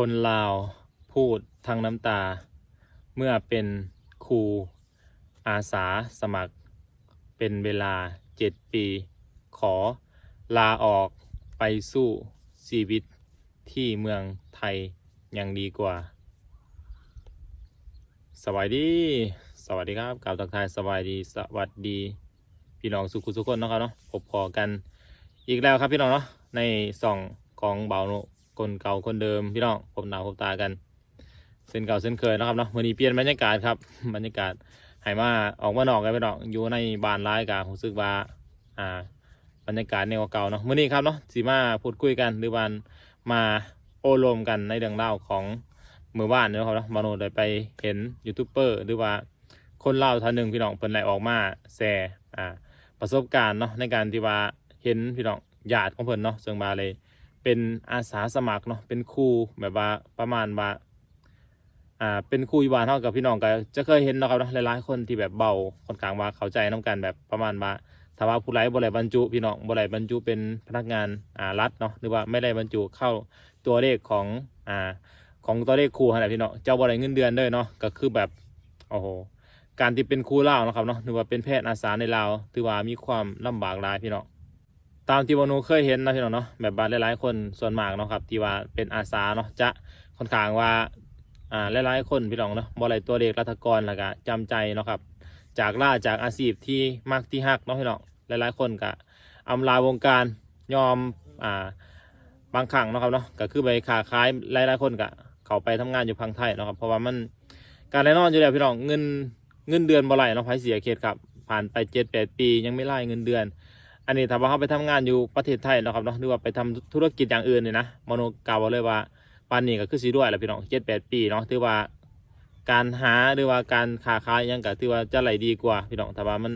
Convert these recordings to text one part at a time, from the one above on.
คนลาวพูดทั้งน้ำตา เมื่อเป็นครูอาสาสมัคร เป็นเวลาเจ็ดปี ขอลาออกไปสู้ชีวิตที่เมืองไทยยังดีกว่า สวัสดี สวัสดีครับกล่าวทักทายสวัสดีสวัสดี พี่น้องสุขุสุขคนนะครับเนาะพบพอกันอีกแล้วครับพี่น้องเนาะในส่องของเบาโน คนเก่าคนเดิมพี่น้องพบหน้าพบตากัน เส้นเก่าเส้นเคยนะครับเนาะวันนี้เปลี่ยนบรรยากาศครับบรรยากาศให้มาออกมานอกกันพี่น้องอยู่ในบ้านร้ายกาผมซึกว่าอ่า บรรยากาศแนวเก่าเนาะวันนี้ครับเนาะสีมาพูดคุยกันหรือวันมาโอโลมกันในเรื่องเล่าของมื่อวานเนาะครับเนาะมาโนได้ไปเห็นยูทูบเบอร์หรือว่าคนเล่าท่านหนึ่งพี่น้องเพิ่นไหลออกมาแชร์อ่าประสบการณ์เนาะในการที่ว่าเห็นพี่น้องญาติของเพิ่นเนาะเชิงบาเลย เป็นอาสาสมัครเนาะเป็นครูแบบว่าประมาณว่าอ่าเป็นครูอยู่บ้านเท่ากับพี่น้องก็จะเคยเห็นเนาะครับนะหลายๆคนที่แบบเบาค่อนข้างว่าเข้าใจน้กันแบบประมาณว่าถ้าว่าผู้ไร้บ่ได้บรรจุพี่น้องบ่ได้บรรจุเป็นพนักงานอ่ารัฐเนาะหรือว่าไม่ได้บรรจุเข้าตัวเลขของอ่าของตัวเลขครูอะไรพี่น้องเจ้าบ่ได้เงินเดือนด้อเนาะก็คือแบบโอ้โหการที่เป็นครูเล่านะครับเนาะหรือว่าเป็นแพทย์อาสาในลาวถือว่ามีความลำบากหลายพี่น้อง ตามที่วานูเคยเห็นนะพี่น้องเนาะแบบบาหลายๆคนส่วนมากเนาะครับที่ว่าเป็นอาสาเนาะจะค่อนข้างว่าอ่าหลายๆคนพี่น้องเนาะบ่ไรตัวเลขรัฐกรแล้วก็จำใจเนาะครับจากล่าจากอาชีพที่มักที่ฮักเนาะพี่น้องหลายๆคนก็อำลาวงการยอมอ่าบางครั้งเนาะครับเนาะก็คือไปค้าขายหลายๆคนก็เขาไปทำงานอยู่พังไทยเนาะครับเพราะว่ามันการแน่นอนอยู่แล้วพี่น้องเงินเงินเดือนบ่ไหลเนาะไผเสียเขตครับผ่านไปเจ็ดแปดปียังไม่ไล่เงินเดือน อันนี้ถ้าว่าเขาไปทำงานอยู่ประเทศไทยนะครับเนาะหรือว่าไปทำธุรกิจอย่างอื่นเนี่ยนะมโนกาวเลยว่าปานนี้ก็คือสีด้วยแหละพี่น้องเจ็ดแปดปีเนาะถือว่าการหาหรือว่าการค้าขายยังก็ถือว่าจะไหลดีกว่าพี่น้องแต่ว่ามัน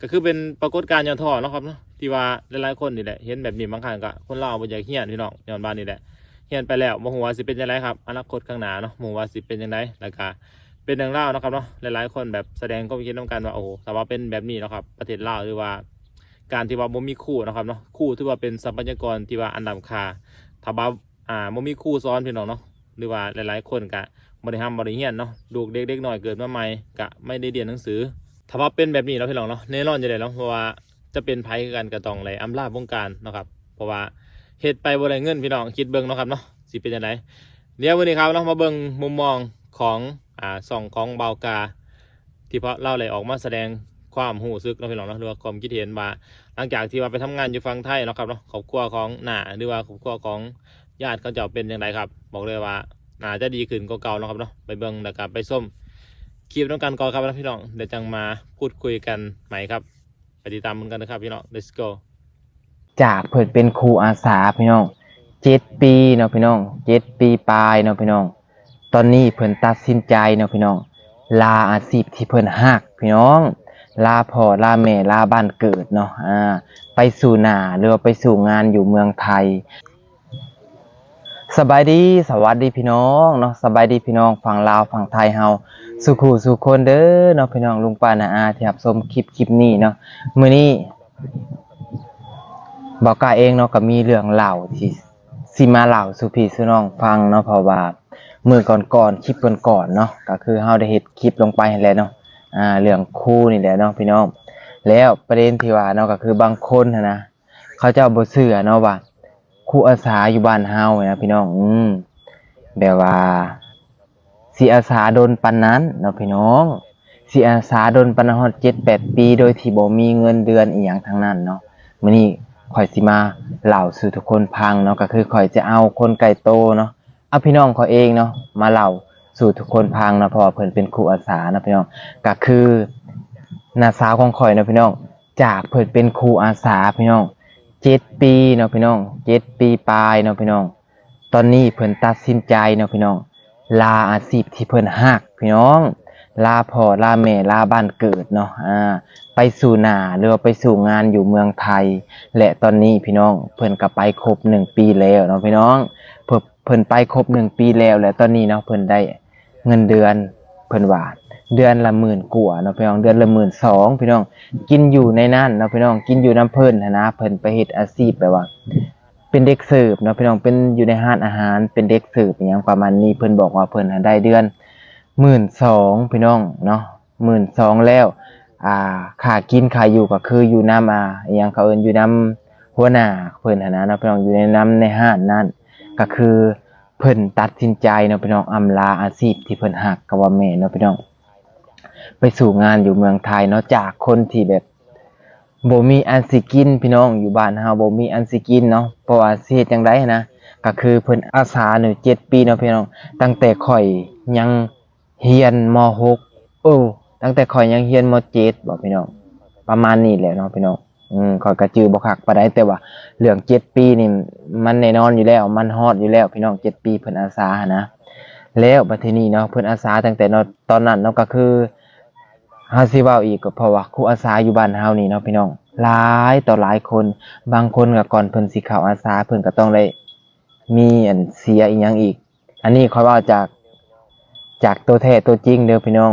ก็คือเป็นปรากฏการณ์ย้อนทอเนาะครับเนาะที่ว่าหลายๆคนนี่แหละเห็นแบบนี้บางครั้งก็คนเราบ่อยากเฮียนพี่น้องย้อนบ้านนี่แหละเฮียนไปแล้วบ่ฮู้ว่าสิเป็นจังไดครับอนาคตข้างหน้าเนาะบ่ฮู้ว่าสิเป็นจังไดแล้วก็เป็นเรื่องเล่านะครับเนาะหลายๆคนแบบแสดงก็คิดต้องกันว่าโอ้แต่ว่าเป็นแบบนี้เนาะครับประเทศลาวหรือว่า การที่ว่าบ่มีคู่นะครับเนาะคู่ที่ว่าเป็นทรัพยากรที่ว่าอันดับคาถ้าว่าอ่าบ่มีคู่ซ้อนพี่น้องเนาะหรือว่าหลายๆคนกะบ่ได้ทำบ่ได้เรียนเนาะลูกเด็กๆหน้อยเกิดมาใหม่กะไม่ได้เรียนหนังสือ ถ้าว่าเป็นแบบนี้แล้วพี่น้องเนาะแน่นอนจะได้เนาะเพราะว่าจะเป็นภัยกันก็ต้องเลยอำลาวงการนะครับเพราะว่าเฮ็ดไปบ่ได้เงินพี่น้องคิดเบิ่งเนาะครับเนาะสิเป็นจังไดเดี๋ยววันนี้ครับเนาะมาเบิ่งมุมมองของอ่าส่องของเบากา ที่เพราะเล่าเลยออกมาแสดง ความหูซึกเนาะพี่น้องเนาะหรือว่าความคิดเห็นมาหลังจากที่ว่าไปทำงานอยู่ฝั่งไทยเนาะครับเนาะครอบครัวของหน้าหรือว่าครอบครัวของญาติเขาจะเป็นอย่างไรครับ บอกเลยว่าหน่าจะดีขึ้นกว่าเก่าเนาะครับเนาะไปเบิ่งแล้วก็ไปส้มคลิปน้องกันก่อนครับนะพี่น้องเดี๋ยวจังมาพูดคุยกันใหม่ครับไปติดตามกันนะครับพี่น้อง let's go จากเพิ่นเป็นครูอาสาพี่น้องเจ็ดปีเนาะพี่น้องเจ็ดปีปลายเนาะพี่น้อง ตอนนี้เพิ่นตัดสินใจเนาะพี่น้อง ลาอาชีพที่เพิ่นฮักพี่น้อง ลาพ่อลาแม่ลาบ้านเกิดเนาะอ่าไปสู่หนาหรือไปสู่งานอยู่เมืองไทยสบายดีสวัสดีพี่น้องเนาะสบายดีพี่น้องฝั่งลาวฝั่งไทยเฮาสุขูสุขคนเด้อเนาะพี่น้องลุงป้านาอาที่รับชมคลิปคลิปนี้เนาะมื้อนี้บอกกาเองเนาะก็มีเรื่องเล่าที่สิมาเล่าสู่พี่สู่น้องฟังเนาะเพราะว่ามือก่อนๆคลิปก่อนๆเนาะก็คือเฮาได้เฮ็ดคลิปลงไปนั่นแหละเนาะ อ่าเรื่องคู่นี่แหละเนาะพี่น้อง แล้วประเด็นที่ว่าเนาะก็คือบางคนนะเขาเจ้าบ่เชื่อเนาะว่าครูอาสาอยู่บ้านเฮาเนี่ยนะพี่น้องอืมแบบว่าสิอาสาโดนปานนั้นเนาะพี่น้องสิอาสาโดนปานนั้นฮอด7-8ปีโดยที่บ่มีเงินเดือนอีหยังทั้งนั้นเนาะมื่อนี้ข่อยสิมาเล่าสู่ทุกคนพังเนาะก็คือข่อยจะเอาคนไก่โตเนาะเอาพี่น้องเขาเองเนาะมาเล่า สู่ทุกคนพังนะเพราะว่าเพิ่นเป็นครูอาสานะพี่น้องก็คือน้าสาวของข่อยนะพี่น้องจากเพิ่นเป็นครูอาสาพี่น้องเจ็ดปีเนาะพี่น้องเจ็ดปีปลายเนาะพี่น้อง ตอนนี้เพิ่นตัดสินใจเนาะพี่น้อง ลาอาชีพที่เพิ่นฮักพี่น้อง ลาพ่อลาแม่ลาบ้านเกิดเนาะอ่าไปสู่หนาหรือไปสู่งานอยู่เมืองไทย และตอนนี้พี่น้องเพิ่นก็ไปครบหนึ่งปีแล้วเนาะพี่น้องเพิ่นเพิ่นไปครบหนึ่งปีแล้ว และตอนนี้เนาะเพิ่นได้ เงินเดือนเพิ่นว่าเดือนละหมื่นกว่าเนาะพี่น้องเดือนละหมื่นสองพี่น้องกินอยู่ในนั้นเนาะพี่น้องกินอยู่น้ำเพิ่นนะเพิ่นไปเฮ็ดอาชีพแบบว่า เป็นเด็กเสิร์ฟเนาะพี่น้องเป็นอยู่ในห้านอาหารเป็นเด็กเสิร์ฟอย่างประมาณนี้เพิ่นบอกว่าเพิ่นได้เดือนหมื่นสองพี่น้องเนาะหมื่นสองแล้ว อ่าค่ากินค่าอยู่ก็คืออยู่น้ำอ่าอย่างเขาเอินอยู่น้ำหัวหน้าเพิ่นนะเนาะพี่น้องอยู่ในน้ำในห้านนั่นก็คือ เพิ่นตัดสินใจเนาะพี่น้องอำลาอาชีพที่เพิ่นหักก็ว่าแม่เนาะพี่น้อง ไปสู่งานอยู่เมืองไทยเนาะจากคนที่แบบบ่มีอันสิกินพี่น้องอยู่บ้านเฮาบ่มีอันสิกินเนาะเพราะว่าสิเฮ็ดจังไดนะก็คือเพิ่นอาสาหนู7ปีเนาะพี่น้อง ตั้งแต่ข่อยยังเรียนม .6 โอ้ตั้งแต่ข่อยยังเรียนม .7 บ่พี่น้อง ประมาณนี้แหละเนาะพี่น้อง อืมข่อยก็จื้อบ่คักปานใดแต่ว่าเรื่อง7ปีนี่มันแน่นอนอยู่แล้ว มันฮอดอยู่แล้ว พี่น้อง7ปีเพิ่นอาสานะ แล้วบัดทีนี้เนาะเพิ่นอาสาตั้งแต่เนาะตอนนั้นเนาะก็คือเฮาสิเว้าอีกก็เพราะว่าครูอาสาอยู่บ้านเฮานี่เนาะพี่น้องหลายต่อหลายคนบางคนก็ก่อนเพิ่นสิเข้าอาสาเพิ่นก็ต้องได้มีอันเสียอีหยังอีก อันนี้ค่อยว่าจากจากตัวแท้ตัวจริงเด้อพี่น้อง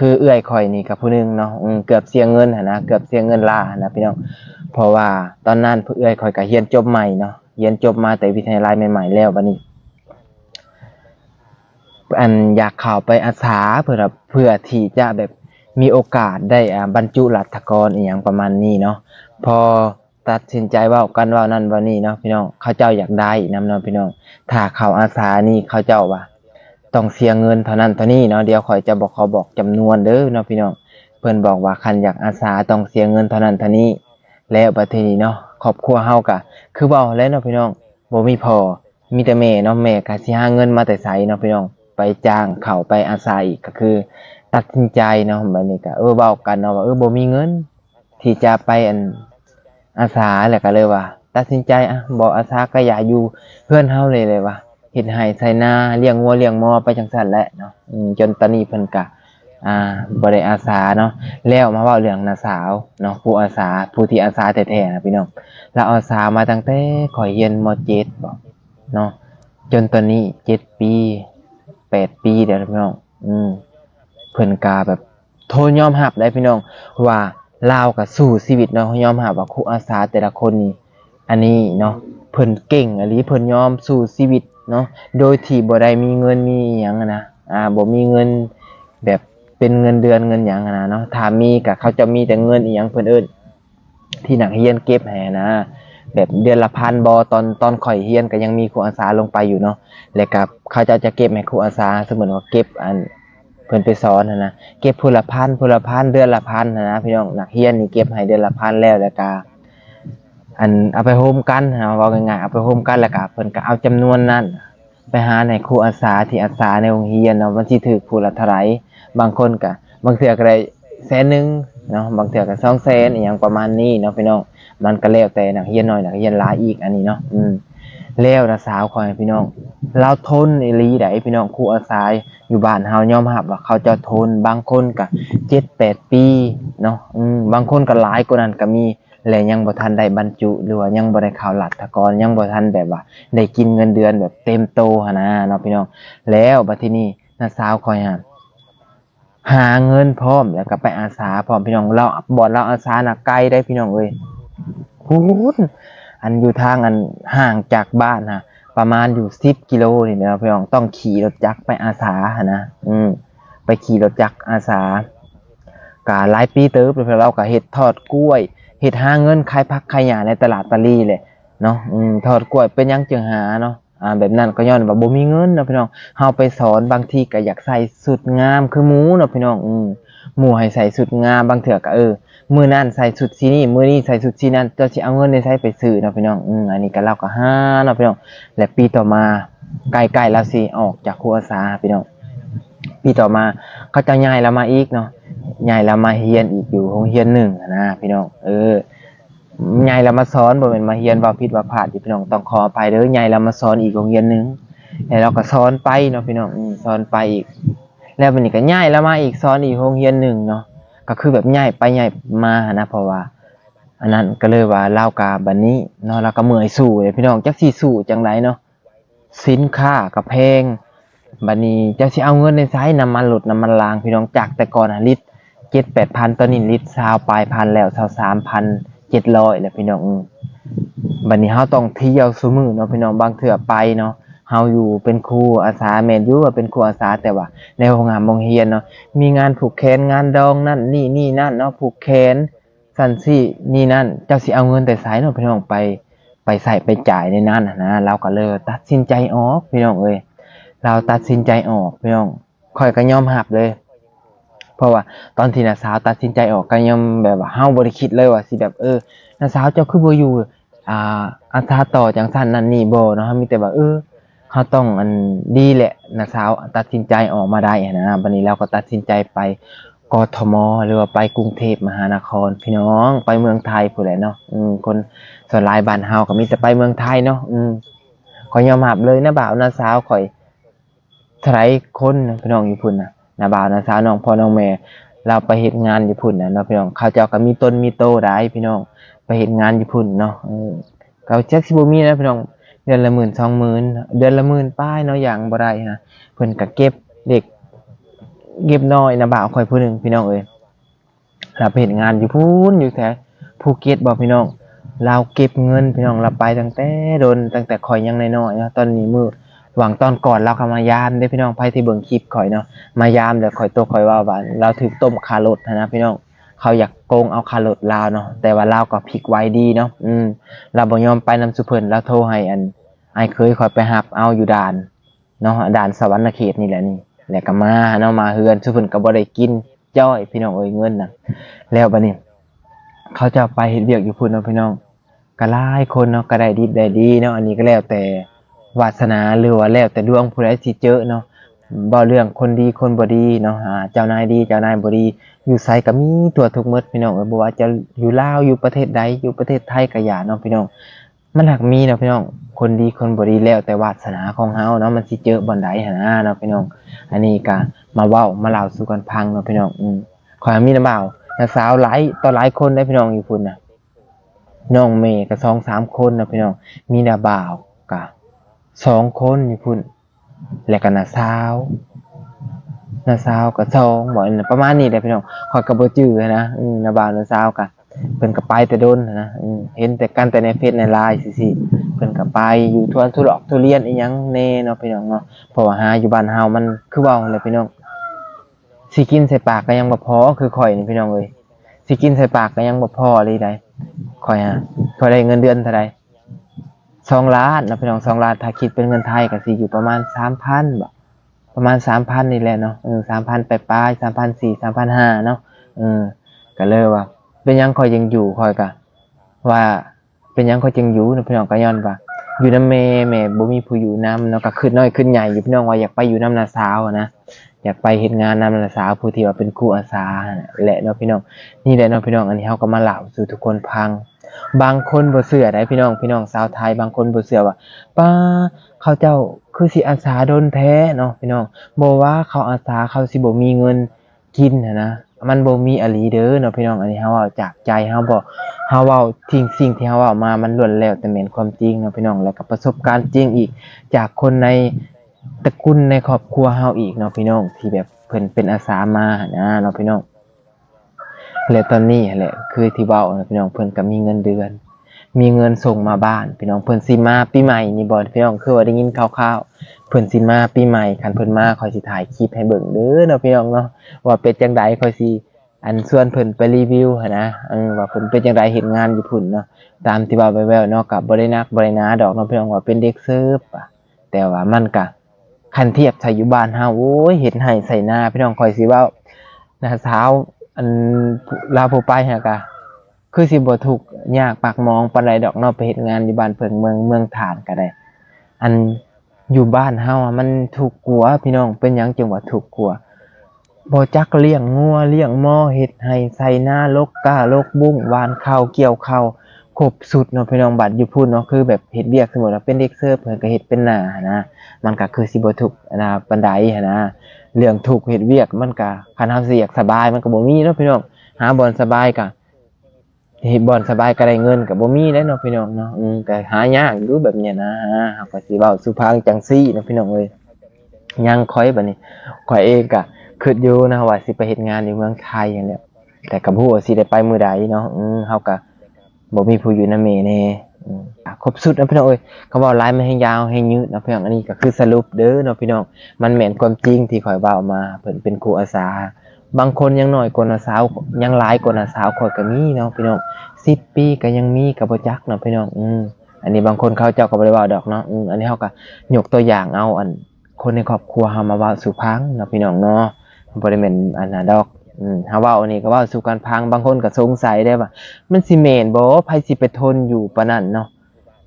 คือเอื้อยข่อยนี่กับผู้หนึงเนาะเกือบเสียเงินนะเกือบเสียเงินลาหั่นนะพี่น้องเพราะว่าตอนนั้นผู้เอื้อยข่อยก็เรียนจบใหม่เนาะเรียนจบมาแต่วิทยาลัยใหม่ๆแล้วบัดนี้ อันอยากเข้าไปอาสาเพื่อเพื่อที่จะแบบมีโอกาสได้บรรจุรัฐกรอีหยังประมาณนี้เนาะพอตัดสินใจว่ากันว่านั่นว่านี่เนาะพี่น้องเขาเจ้าอยากได้นำเนาะพี่น้องถ้าเขาอาสานี่เขาเจ้าว่า ต้องเสียเงินเท่านั้นเท่านี้เนาะเดี๋ยวข่อยจะบอกเขาบอกจำนวนเด้อเนาะพี่น้องเพิ่นบอกว่าคันอยากอาสาต้องเสียเงินเท่านั้นเท่านี้ แล้วประเทศนี้เนาะครอบครัวเฮากะคือเว้าแล้วเนาะพี่น้องบ่มีพอมีแต่แม่เนาะแม่ก็สิหาเงินมาแต่ไสเนาะพี่น้องไปจ้างเขาไปอาศัยอีกก็คือ ตัดสินใจเนาะแบบนี้ก็เออเว้ากันเนาะว่าเออบ่มีเงิน ที่จะไปอันอาสาแหละก็เลยว่า ตัดสินใจอะบ่อาสาก็อย่าอยู่เพื่อนเฮาเลยเลยว่า เฮ็ดให้ไสนาเลี้ยงวัวเลี้ยงมอไปจังซั่นแหละเนาะจนตอนนี้เพิ่นก็อ่าบ่ได้อาสาเนาะแล้วมาเว้าเรื่องน้าสาวเนาะผู้อาสาผู้ที่อาสาแท้ๆนะพี่น้องแล้วอาสามาตั้งแต่ข่อยเรียนม .7 บ่เนาะจนตอนนี้เจ็ดปีแปดปีเดี๋ยวพี่น้องอืมเพิ่นกาแบบโทษยอมรับได้พี่น้อง ว่าลาวกับสู้ชีวิตเนาะยอมรับว่าครูอาสาแต่ละคนนี่อันนี้เนาะเพิ่นเก่งอะลีเพิ่นยอมสู้ชีวิต เนาะโดยที่บ่ได้มีเงินมีหยังนะอ่าบ่มีเงินแบบเป็นเงินเดือนเงินหยังนะเนาะถ้ามีก็เขาจะมีแต่เงินอีหยังเพิ่นเอิ้นที่หนักเรียนเก็บให้นะ แบบเดือนละพันบอตอนตอนข่อยเฮียนก็ยังมีครูอาสาลงไปอยู่เนาะแล้วก็เขาจะจะเก็บให้ครูอาสาสมมุติว่าเก็บอันเพิ่นไปสอนนะนะเก็บผู้ละพันผู้ละพันเดือนละพันนะนะพี่น้องนักเรียนนี่เก็บให้เดือนละพันแล้วแล้วก็ อันเอาไปโฮมกันนะเว้าง่ายๆเอาไปโฮมกันแล้วก็เพิ่นก็เอาจำนวนนั้น ไปหาในครูอาสาที่อาสาในโรงเรียนเนาะมันสิถูกผู้ละเท่าไหร่บางคนก็บางเทื่อก็ได้แสนหนึงเนาะบางเทื่อก็2แสนอีหยังประมาณนี้เนาะพี่น้องมันก็แล้วแต่นักเรียนน้อยนักเรียนหลายอีกอันนี้เนาะอืมแล้วนะสาวคอยพี่น้อง เราทนอีลีได้พี่น้องครูอาสายอยู่บ้านเฮายอมรับว่าเขาจะทนบางคนก็เจ็ดแปดปีเนาะอืมบางคนก็หลายกว่านั้นก็มี และยังบ่ทันได้บรรจุหรือว่ายังบ่ได้ข้าวหลักกรยังบ่ทันแบบว่าได้กินเงินเดือนแบบเต็มโตหนนะเนาะพี่น้อง แล้วบัดที่นี้น้าสาวคอยหาหาเงินพร้อมแล้วก็ไปอาสาพร้อมพี่น้องเราบ่เราอาสานะไกลได้พี่น้องเอ้ยพูอันอยู่ทางอันห่างจากบ้านนะประมาณอยู่สิบกิโลนี่นะพี่น้องต้องขี่รถจักรไปอาสาหะนะอืมไปขี่รถจักรอาสากาหลายปีเติบเลยเราก็เฮ็ดทอดกล้วย เฮ็ดหาเงินขายผักขายหญ้าในตลาดตะลีเลยเนาะอืมทอดกล้วยเป็นยังจึงหาเนาะอ่าแบบนั้นก็ย้อนว่าบ่มีเงินเนาะพี่น้องเฮาไปสอนบางทีก็อยากใส่สุดงามคือหมูเนาะพี่น้องอืมหมูให้ใส่สุดงามบางเถื่อก็เออมือนั่นใส่สุดสีนี่มือนี้ใส่สุดสีนั่นเจ้าสิเอาเงินในใช้ไปซื้อเนาะพี่น้องอืมอันนี้ก็เล่าก็ห้าเนาะพี่น้องและปีต่อมาใกล้ๆแล้วสิออกจากครูอาสาพี่น้องปีต่อมาเขาจะย้ายเรามาอีกเนาะ ย้ายเรามาเฮียนอีกอยู่โรงเรียนหนึ่งนะพี่น้อง เออย้ายเรามาสอนบ่เป็นมาเฮียนว่าผิดว่าพลาดพี่น้องต้องขออภัยเด้อย้ายเรามาสอนอีกโรงเรียนหนึ่งแล้วเราก็สอนไปเนาะพี่น้องสอนไปอีก แล้ววันนี้ก็ย้ายเรามาอีกสอนอีกโรงเรียนหนึ่งเนาะก็คือแบบใหญ่ไปใหญ่มานะเพราะว่าอันนั้นก็เลยว่าเล่ากาบันนี้เนาะเราก็เมื่อยสู้เลยพี่น้องจักสิสู้จังไรเนาะสินค้าก็แพงบัดนี้จักสิเอาเงินในไซน้ำมันหลุดน้ำมันลางพี่น้องจากแต่ก่อนอะลิตร เจ็ดแปดพันตอนนี้ลิตรสาวปลายพันแล้วสาวสามพันเจ็ดร้อยแล้วพี่น้องบัดนี้เฮาต้องเที่ยวซุมื้อเนาะพี่น้องบางเทื่อไปเนาะเฮาอยู่เป็นครูอาสาแม่นอยู่ว่าเป็นครูอาสาแต่ว่า ในโรงงานโรงเรียนเนาะมีงานผูกแขนงานดองนั่นนี่นี่นั่นเนาะผูกแขนสันซี่นี่นั่นเจ้าสิเอาเงินแต่ไสเนาะพี่น้องไปไปใส่ไปจ่ายในนั้นนะเราก็เลยตัดสินใจออกพี่น้องเอ้ยเราตัดสินใจออกพี่น้องค่อยก็ยอมรับเลย เพราะว่าตอนที่น้าสาวตัดสินใจออกก็ยอมแบบว่าเฮาบ่ได้คิดเลยว่าสิแบบเออน้าสาวเจ้าคือบ่อยู่อ่าอาสาต่อจังซั่นนั่นนี่บ่เนาะมีแต่ว่าเออเฮาต้องอันดีแหละน้าสาวตัดสินใจออกมาได้นะบัดนี้เราก็ตัดสินใจไปกทมหรือว่าไปกรุงเทพมหานคร พี่น้องไปเมืองไทยพุ่นแหละเนาะอืมคนส่วนหลายบ้านเฮาก็มีแต่ไปเมืองไทยเนาะอืมขอยอมรับเลยนะบ่าวนะสาวข่อยเท่าไหรคนนพี่น้องอยู่พุ่นน่ะ นะบ่าวนะสาวน้องพ่อน้องแม่ เราไปเฮ็ดงานอยู่พุ่นนะเนาะพี่น้องเขาเจ้าก็มีต้นมีโตได้พี่น้อง ไปเฮ็ดงานอยู่พุ่นเนาะเออก็จักสิบ่มีนะพี่น้องเดือนละหมื่นสองหมื่นเดือนละหมื่นป้ายเนาะอย่างบ่ได้นะเพิ่นก็เก็บเด็กเก็บน้อยนะบ่าวข่อยผู้หนึ่งพี่น้องเอ้ยเราไปเฮ็ดงานอยู่พุ่นอยู่แถวภูเก็ตบ่พี่น้องเราเก็บเงินพี่น้องเราไปตั้งแต่โดนตั้งแต่ข่อยยังน้อยๆนะตอนนี้มือ หวังตอนก่อนเราก็มายามได้พี่น้องไปที่เบิ่งคลิปข่อยเนาะมายามเดี๋ยวข่อยตัวข่อยว่าว่าเราถูกต้มคารถนะพี่น้องเขาอยากโกงเอาคารถลาวเนาะแต่ว่าลาวก็พลิกไว้ดีเนาะอืมเราบ่ยอมไปนำสุเพิ่นเราโทรให้อันไอ้เคยข่อยไปหับเอาอยู่ด่านเนาะด่านสวรรณเขตนี่แหละนี่แล้วก็มาเนาะมาเฮือนสุเพิ่นก็บ่ได้กินจ้อยพี่น้องเอ้ยเงินน่ะแล้วบัดนี้ เขาจะไปเฮ็ดเวียกอยู่พุ่นเนาะพี่น้องก็หลายคนเนาะก็ได้ดีได้ดีเนาะอันนี้ก็แล้วแต่ วาสนาหรือว่าแล้วแต่ดวงผู้ใดสิเจอเนาะบ่เรื่องคนดีคนบ่ดีเนาะเจ้านายดีเจ้านายบ่ดี อยู่ไสก็มีตัวทุกหมดพี่น้องเอ้ยบ่ว่าจะอยู่ลาวอยู่ประเทศใดอยู่ประเทศไทยก็อย่าเนาะพี่น้องมันหักมีเนาะพี่น้องคนดีคนบ่ดีแล้วแต่วาสนาของเฮาเนาะมันสิเจอบ่อนใดหั่นนะเนาะพี่น้อง อันนี้ก็มาเว้ามาเล่าสู่กันฟังเนาะพี่น้องอืมขอให้มีน้ำบ่าวน้าสาวหลายต่อหลายคนได้พี่น้องอยู่พุ่นน่ะน้องเมย์ก็สองสามคนนะพี่น้องมีนาบ่าวก็ สองคนอยู่พุ่น แล้วก็นาสาวนาสาวก็สองบ่อนประมาณนี้แหละพี่น้องคอยก็บ่จื้อนะอืมนาบ่าวน้าสาวก็เพิ่นก็ไปแต่โดนนะอืมเห็นแต่กันแต่ในเฟซในไลน์ซื่อๆเพิ่นก็ไปอยู่ทวนทุรอกทุเรียนอีหยังแน่เนาะพี่น้องเนาะเพราะว่าหาอยู่บ้านเฮามันคือเว้าแหละพี่น้องสิกินใส่ปากก็ยังบ่พอคือข่อยนี่พี่น้องเอ้ยสิกินใส่ปากก็ยังบ่พอเลยได้คอยฮะคอยได้เงินเดือนเท่าไร สองล้านนะพี่น้องสองล้านถ้าคิดเป็นเงินไทยก็สิอยู่ประมาณสามพันบ่ประมาณสามพันนี่แหละเนาะเออสามพันไปปลายสามพันสี่สามพันห้าเนาะเออก็เลยว่า เป็นยังคอยยังอยู่คอยกะว่าเป็นยังคอยยังอยู่นะพี่น้องก็ย้อนว่าอยู่น้ำแม่แม่บ่มีผู้อยู่น้ำเนาะก็ขึ้นน้อยขึ้นใหญ่อยู่พี่น้องว่าอยากไปอยู่น้ำนาสาวนะอยากไปเฮ็ดงานน้ำนาสาวผู้ที่ว่าเป็นครูอาสาแหละเนาะพี่น้องนี่แหละเนาะพี่น้องอันนี้เฮาก็มาเล่าสู่ทุกคนฟัง บางคนบ่เชื่อได้พี่น้องพี่น้องชาวไทย บางคนบ่เชื่อว่าป้าเขาเจ้าคือสิอาสาโดนแท้เนาะพี่น้องบ่ว่าเขาอาสาเขาสิบ่มีเงินกินนะมันบ่มีอหลีเด้อเนาะพี่น้องอันนี้เฮาเว้าจากใจเฮาบ่เฮาเว้าทิ้งสิ่งที่เฮาเว้ามามันล้วนแล้วแต่เป็นความจริงเนาะพี่น้องแล้วก็ประสบการณ์จริงอีก จากคนในตระกูลในครอบครัวเฮาอีกเนาะพี่น้องที่แบบเพิ่นเป็นอาสามานะเนาะพี่น้อง และตอนนี้แหละคือที่เว้าพี่น้องเพิ่นก็มีเงินเดือน มีเงินส่งมาบ้านพี่น้องเพิ่นสิมาปีใหม่นี่บ่พี่น้องคือว่าได้ยินคร่าวๆเพิ่นสิมาปีใหม่คันเพิ่นมาคอยสิถ่ายคลิปให้เบิ่งเด้อเนาะพี่น้องเนาะว่าเป็นจังไดคอยสิอันส่วนเพิ่นไปรีวิวหันนะเออว่าเพิ่นเป็นจังไดเฮ็ดงานอยู่พุ่นเนาะตามที่ว้าไปแววๆเนาะก็บ่ได้นักบ่ได้หนาดอกเนาะพี่น้องว่าเป็นเด็กเสิร์ฟอะแต่ว่ามันก็คันเทียบใส่อยู่บ้านเฮาโอ้ยเฮ็ดให้ใส่หน้าพี่น้องคอยสิว้านะสาว อันลาวผู้ไปฮะกะคือสิบ่ทุกยากปากมองปานใดดอกเนอกไปเฮ็ดงานอยู่บ้านเพิ่นเมืองเมืองฐานก็ได้ อันอยู่บ้านเฮาอะมันถูกกลัวพี่น้องเป็นหยังจังว่าถูกกลัวบ่จักเลี้ยงงัวเลี้ยงหม้อเฮ็ดให้ใส่หน้าลกก้าลกบุ้งหวานข้าวเกี่ยวข้าว ครบสุดเนาะพี่น้องบัดอยู่พุ่นเนาะคือแบบเฮ็ดเวียกสมมติว่าเป็นเด็กเสิร์ฟเพิ่นก็เฮ็ดเป็นหน้านะมันก็คือสิบ่ทุกนะปานใดนะเรื่องถูกเฮ็ดเวียกมันก็คันเฮาสิอยากสบายมันก็บ่มีเนาะพี่น้องหาบอนสบายก็เฮ็ดบอนสบายก็ได้เงินก็บ่มีแล้เนาะพี่น้องเนาะอืมก็หายากอยู่แบบเนี้ยนะเฮาก็สิเว้าสุพังจังซี่เนาะพี่น้องเอ้ยยังคอยบัดนี้ข่อยเองก็คิดอยู่นะว่าสิไปเฮ็ดงานอยู่เมืองไทยอย่างเนี้ยแต่ก็บ่ฮู้ว่าสิได้ไปมื้อใดเนาะอืมเฮาก็ บ่มีผู้อยู่นำแม่แน่อือืมอะครบสุดนะพี่น้องเอ้ยเขาบอกไลฟ์ไม่ให้ยาวให้ยืดนะพี่น้องอันนี้ก็คือสรุปเด้อเนาะพี่น้องมันแม่นความจริงที่ข่อยเว้ามาเพิ่นเป็นครูอาสา บางคนยังหน้อยกว่านาสาวยังหลายกว่านาสาวข่อยก็มีเนาะพี่น้อง10ปีก็ยังมีก็บ่จักเนาะพี่น้องอืมอันนี้บางคนเขาเจ้าก็บ่ได้เว้าดอกเนาะอืมอันนี้เฮาก็ยกตัวอย่างเอาอันคนในครอบครัวเฮามาเว้าสู่ฟังเนาะพี่น้องเนาะบ่ได้แม่นอันน่ะดอก อืมฮาว้าอันนี้ก็ว้าสู่กันฟังบางคนก็สงสัยได้ว่ามันสิแม่นบ่ไผสิไปทนอยู่ปานนั้นเนาะ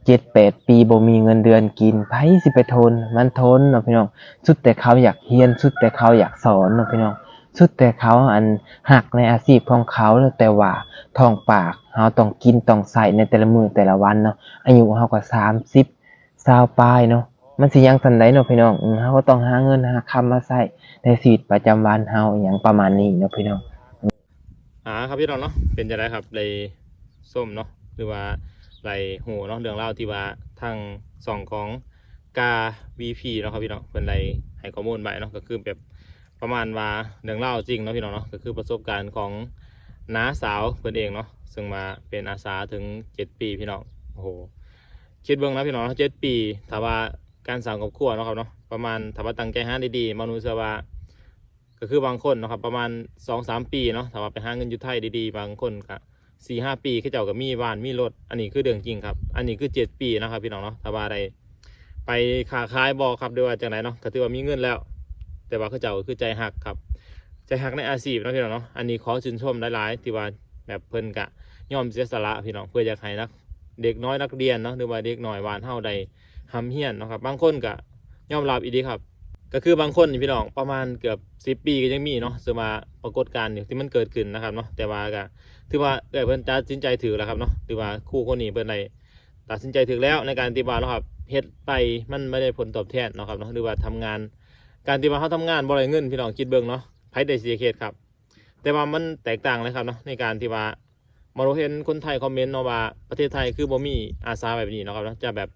7 8ปีบ่มีเงินเดือนกินไผสิไปทน มันทนเนาะพี่น้องสุดแต่เขาอยากเรียนสุดแต่เขาอยากสอนเนาะพี่น้องสุดแต่เขาอันหักในอาชีพของเขาแล้วแต่ว่าท้องปากเฮาต้องกินต้องใส่ในแต่ละมือแต่ละวันเนาะอายุเฮาก็30 20ปลายเนาะมันสิยังทันใดเนาะพี่น้องเฮาก็ต้องหาเงินหาคำมาใช้ ในชีวิตประจำวันเฮาอหยังประมาณนี้เนาะพี่น้องอ่าครับพี่น้องเนาะเป็นจะได้ครับไรส้มเนาะหรือว่าไรหูเนาะเรื่องเล่าที่ว่าทางสองของกา VP เนาะครับพี่น้องเป็นไรให้ข้อมูลไปเนาะก็คือแบบประมาณว่าเรื่องเล่าจริงเนาะพี่น้องเนาะก็คือประสบการณ์ของน้าสาวเพื่อนเองเนาะซึ่งมาเป็นอาสาถึงเจ็ดปีพี่น้องโอ้โหคิดเบื้องนะพี่น้องเจ็ดปีถ้าว่า การสร้างครอบครัวเนาะครับเนาะประมาณถ้าว่าตั้งใจหาดีๆมนุษย์ว่าก็คือบางคนเนาะครับประมาณสองสามปีเนาะถ้าว่าไปหาเงินอยู่ไทยดีๆ บางคนก็สี่ห้าปีเขาเจ้าก็มีบ้านมีรถอันนี้คือเรื่องจริงครับ อันนี้คือเจ็ดปีนะครับพี่น้องเนาะถ้าว่าใดไปค้าขายบอกครับด้วยว่าจังไหนเนาะก็ถือว่ามีเงินแล้ว แต่ว่าเขาเจ้าก็คือใจหักครับ ใจหักในอาชีพนะพี่น้องเนาะอันนี้ขอชื่นชมหลายๆที่ว่าแบบเพิ่นกะยอมเสียสละพี่น้องเพื่ออยากให้นัก เด็กน้อยนักเรียนเนาะหรือว่าเด็กน้อยวานเฮาใด ทำเฮี้ยนนะครับ บางคนก็ยอมรับอีดีครับ ก็คือบางคนนี่พี่น้องประมาณเกือบสิบปีก็ยังมีเนาะซึ่งมาปรากฏการณ์ที่มันเกิดขึ้นนะครับเนาะแต่ว่าก็ถือว่าเออเพิ่นตัดสินใจถือแล้วครับเนาะถือว่าคู่คนนี้เพิ่นไดตัดสินใจถือแล้วในการตีบาเนาะครับเฮ็ดไปมันไม่ได้ผลตอบแทนเนาะครับเนาะหรือว่าทำงาน การที่ว่าเขาทำงานบ่ได้เงินพี่น้องคิดเบิ่งเนาะไผได้เสียเคสครับ แต่ว่ามันแตกต่างเลยครับเนาะในการที่ว่ามาเราเห็นคนไทยคอมเมนต์เนาะว่าประเทศไทยคือบ่มีอาสาแบบนี้เนาะครับเนาะจะแบบ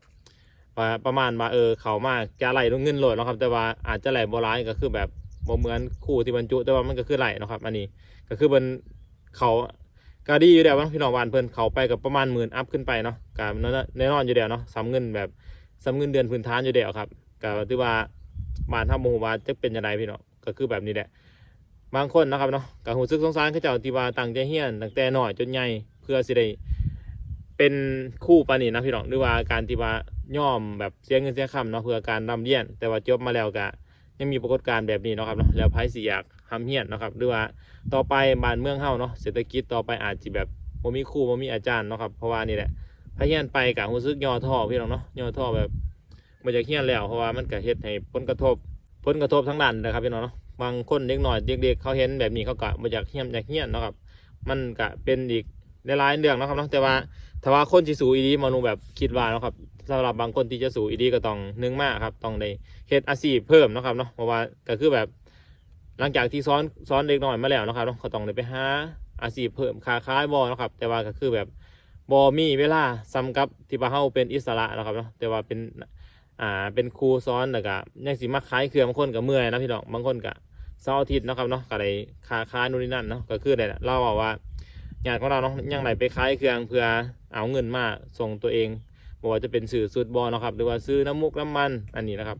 ว่าประมาณว่าเออเขามากจะไหลลงเงินโหลดเนาะครับแต่ว่าอาจจะไหลโบราณก็คือแบบบ่เหมือนคู่ที่บรรจุแต่ว่ามันก็คือไหลเนาะครับ อันนี้ก็คือมันเขาก็ดีอยู่แล้วเนาพี่น้องวานเพิ่นเขาไปกับประมาณหมื่นอัพขึ้นไปเนาะก็แน่นอนอยู่แล้วเนาะซ้ำเงินแบบซ้ำเงินเดือนพื้นฐานอยู่แล้วครับก็ถือว่าบานท่าโมโหว่าจะเป็นยังไงพี่น้องก็คือแบบนี้แหละบางคนนะครับเนาะก็หูซึกสงสารเขาเจ้าที่ว่าตั้งใจเฮี้ยนตั้งแต่น้อยจนใหญ่เพื่อสิได้ เป็นคู่ปานนีนะพี่น้องหรือว่าการที่ว่าย่อมแบบเสียเงินเสียคำเนาะเพื่อการนำเรียน แต่ว่าจบมาแล้วก็ยังมีปรากฏการณ์แบบนี้เนาะครับเนาะแล้วไพ่สิอยากทำเฮี้ยนเนาะครับหรือว่าต่อไปบ้านเมืองเฮาเนาะเศรษฐกิจต่อไปอาจจะแบบบ่มีครูบ่มีอาจารย์เนาะครับเพราะว่านี่แหละพเฮี้ยนไปกะรู้สึกย่อท้อพี่น้องเนาะย่อท้อแบบบ่อยากเฮี้ยนแล้วเพราะว่ามันก็เฮ็ดให้ผลกระทบผลกระทบทั้งด้านนะครับพี่น้องเนาะบางคนเด็กหน้อยเด็กๆเขาเห็นแบบนี้เขาก็บ่อยากเฮี้ยนอยากเฮี้ยนเนาะครับมันก็เป็นอีกหลายเรื่องเนาะครับเนาะแต่ว่า ถ้าว่าคนที่สูอีดีมนุแบบคิดว่าเนาะครับสำหรับบางคนที่จะสูอีดีก็ต้องนึ่งมากครับ ต้องได้เฮ็ดอาชีพเพิ่มเนาะครับเนาะเพราะว่าก็คือแบบ หลังจากที่ซ้อนซ้อนเด็กน้อยมาแล้วเนาะครับเนาะเขาต้องได้ไปหาอาชีพเพิ่มค้าขายบอนาะครับ แต่ว่าก็คือแบบบอมีเวลาซ้ำกับที่ว่าเฮาเป็นอิสระเนาะครับเนาะแต่ว่าเป็นอ่าเป็นครูซ้อนแล้วก็ยังสิมาขายเครือบางคนก็เมื่อยนะพี่น้องบางคนก็เสาร์อาทิตย์เนาะครับเนาะก็ได้ค้าขายนู่นนี่นั่นเนาะก็คือได้เล่าว่าญาติของเราเนาะยังไหนไปขายเครื่องเพื่อ เอาเงินมาส่งตัวเองบอกว่าจะเป็นสื่อสุดบอลนะครับ หรือว่าซื้อน้ำมุกน้ำมันอันนี้นะครับ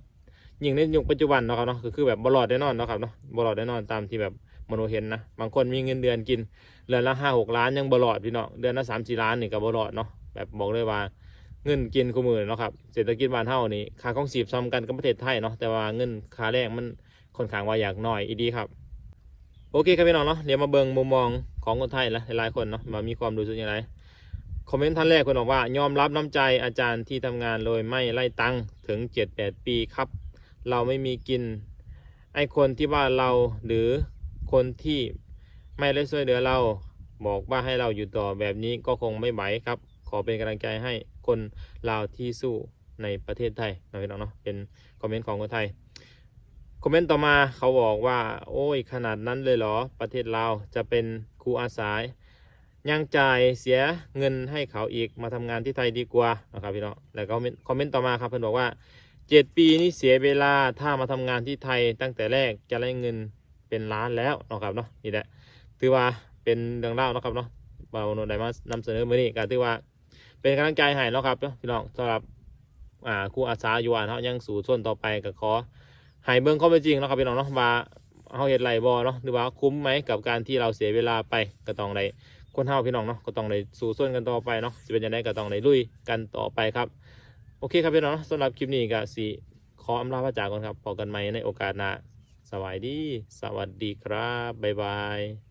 ยิ่งในยุคปัจจุบันนะครับเนาะก็คือแบบบลอดแน่นอนนะครับเนาะบลอดแน่นอนตามที่แบบมโนเห็นนะบางคนมีเงินเดือนกินเดือนละห้าหกล้านยังบลอดพี่เนาะเดือนละสามสี่ล้านนี่ก็บลอดเนาะแบบบอกเลยว่าเงินกินคู่มือเนาะครับเศรษฐกิจบ้านเฮานี่ค่าของสีบซ้ำกันกับประเทศไทยเนาะแต่ว่าเงินค่าแรงมันค่อนข้างว่าอยากน้อยอีดีครับโอเคครับพี่น้องเนาะเดี๋ยวมาเบิ่งมุมมองของคนไทยละหลายๆคนเนาะมามีความรู้สึกอย่างไร คอมเมนต์ท่านแรกคนบอกว่า ยอมรับน้ำใจอาจารย์ที่ทำงานโดยไม่ไล่ตังค์ถึง 7-8 ปีครับ เราไม่มีกิน ไอคนที่ว่าเราหรือคนที่ไม่ได้ช่วยเหลือเรา บอกว่าให้เราอยู่ต่อแบบนี้ก็คงไม่ไหวครับ ขอเป็นกำลังใจให้คนลาวที่สู้ในประเทศไทยนะพี่น้องเนาะเป็นคอมเมนต์ของคนไทยคอมเมนต์ต่อมาเขาบอกว่า โอ้ยขนาดนั้นเลยเหรอประเทศลาวจะเป็นครูอาสา ยังจ่ายเสียเงินให้เขาอีกมาทำงานที่ไทยดีกว่านะครับพี่น้องแล้วก็คอมเมนต์ต่อมาครับเพื่อนบอกว่าเจ็ดปีนี่เสียเวลาถ้ามาทำงานที่ไทยตั้งแต่แรกจะได้เงินเป็นล้านแล้วนะครับเนาะนี่แหละถือว่าเป็นเรื่องเล่านะครับเนาะบ่าวโนได้มานำเสนอมือนี้ก็ถือว่าเป็นกำลังใจให้นะครับพี่น้องสำหรับอ่าครูอาสาอยู่อ่านเขายังสู่ส่วนต่อไปก็ขอให้เบิ่งข้อเป็นจริงนะครับพี่น้องเนาะว่าเฮาเฮ็ดไรบ่เนาะหรือว่าคุ้มไหมกับการที่เราเสียเวลาไปก็ต้องได้ คนเฮาพี่น้องเนาะก็ต้องในสู่ส่วนกันต่อไปเนาะจะเป็นยังไงก็ต้องในลุยกันต่อไปครับโอเคครับพี่น้องเนาะสำหรับคลิปนี้ก็สีขออำลาพระจากก่อนครับพบกันใหม่ในโอกาสหน้าสวัสดี สวัสดีครับบ๊ายบาย